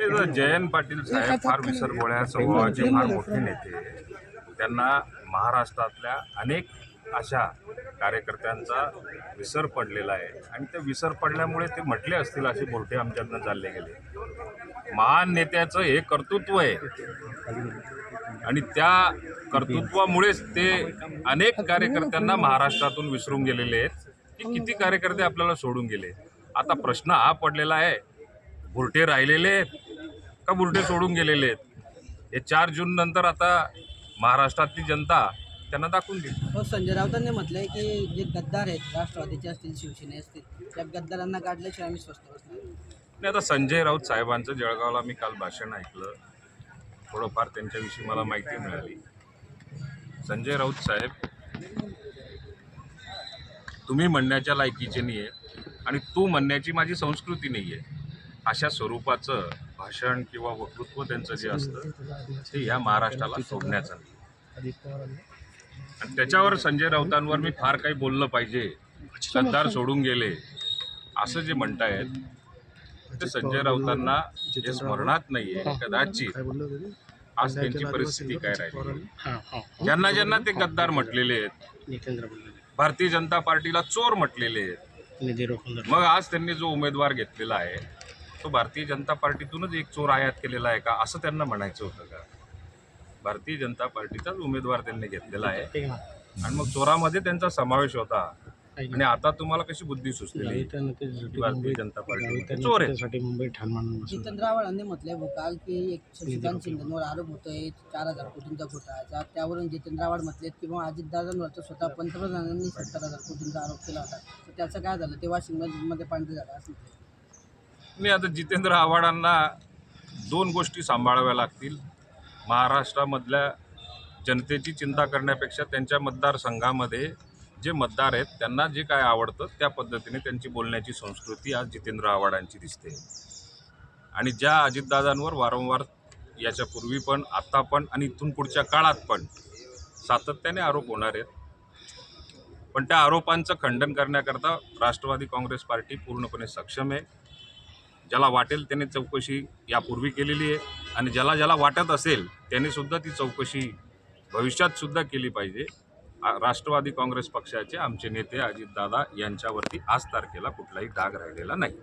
ते जयंत पाटील साहेब फार विसरबोळ्या स्वभावाचे फार मोठे नेते त्यांना महाराष्ट्रातल्या अनेक अशा कार्यकर्त्यांचा विसर पडलेला आहे. आणि ते विसर पडल्यामुळे ते म्हटले असतील असे बोलटे आमच्यातनं चालले गेले. महान नेत्याचं हे कर्तृत्व आहे. आणि त्या कर्तृत्वामुळेच ते अनेक कार्यकर्त्यांना महाराष्ट्रातून विसरून गेलेले आहेत की किती कार्यकर्ते आपल्याला सोडून गेले. आता प्रश्न हा पडलेला आहे बुरटे राहिलेले आहेत बुरटे सोडून गेलेले आहेत. हे चार जून नंतर आता महाराष्ट्रातली जनता त्यांना दाखवून देईल. हो संजय राऊतांनी म्हटलंय की जे गद्दार आहेत राष्ट्रवादीचे असतील शिवसेने असतील त्या गद्दारांना काढल्याशिवाय आम्ही स्वस्त बसणार नाही. आता संजय राऊत साहेबांचं जळगावला मी काल भाषण ऐकलं. थोडंफार त्यांच्याविषयी मला माहिती मिळाली. संजय राऊत साहेब तुम्ही म्हणण्याच्या लायकीचे नाही आहे आणि तू म्हणण्याची माझी संस्कृती नाही आहे अशा स्वरूपाचं भाषण किंवा वक्तृत्व त्यांचं जे असतं ते या महाराष्ट्राला सोडण्याचं नाही. आणि त्याच्यावर संजय राऊतांवर मी फार काही बोललं पाहिजे. गद्दार सोडून गेले. असं जे म्हणतायत ते संजय राऊतांना जे स्मरणात नाहीये कदाचित आज त्यांची परिस्थिती काय राहिली. ज्यांना ज्यांना ते गद्दार म्हटलेले आहेत भारतीय जनता पार्टीला चोर म्हटलेले आहेत. मग आज त्यांनी जो उमेदवार घेतलेला आहे तो भारतीय जनता पार्टीतूनच एक चोर आयात केलेला आहे का? असं त्यांना म्हणायचं होतं का? भारतीय जनता पार्टीचाच उमेदवार त्यांनी घेतलेला आहे. आणि मग चोरामध्ये त्यांचा समावेश होता. आणि आता तुम्हाला कशी बुद्धी सुचलेली की भारतीय जनता पार्टी चोर आहे मुंबई ठाण मानून जितेंद्र आव्हाडांनी म्हटलंय भोकाल की एक शशिकांत शिंदेवर आरोप होतोय चार हजार कोटींचा घोटाळा त्या- त्यावरून जितेंद्र आव्हाड म्हटलेत की बाबा अजितदादांवरचं स्वतः पंतप्रधानांनी सत्तर हजार कोटींचा आरोप केला होता. तर त्याचं काय झालं? ते वाशिंगमध्ये पांढरे झालं असं नाही आता जितेंद्र आव्हाडांना दोन गोष्टी सांभाळाव्या लागतील. महाराष्ट्रामधल्या जनतेची चिंता करण्यापेक्षा त्यांच्या मतदारसंघामध्ये जे मतदार आहेत त्यांना जे काय आवडतं त्या पद्धतीने त्यांची बोलण्याची संस्कृती आज जितेंद्र आव्हाडांची दिसते. आणि ज्या अजितदादांवर वारंवार याच्यापूर्वी पण आत्ता पण आणि इथून पुढच्या काळात पण सातत्याने आरोप होणार आहेत. पण त्या आरोपांचं खंडन करण्याकरता राष्ट्रवादी काँग्रेस पार्टी पूर्णपणे सक्षम आहे. ज्याला वाटेल त्याने चौकशी यापूर्वी केलेली आहे. आणि ज्याला ज्याला वाटत असेल त्यानेसुद्धा ती चौकशी भविष्यातसुद्धा केली पाहिजे. राष्ट्रवादी काँग्रेस पक्षाचे आमचे नेते अजितदादा यांच्यावरती आज तारखेला कुठलाही डाग राहिलेला नाही.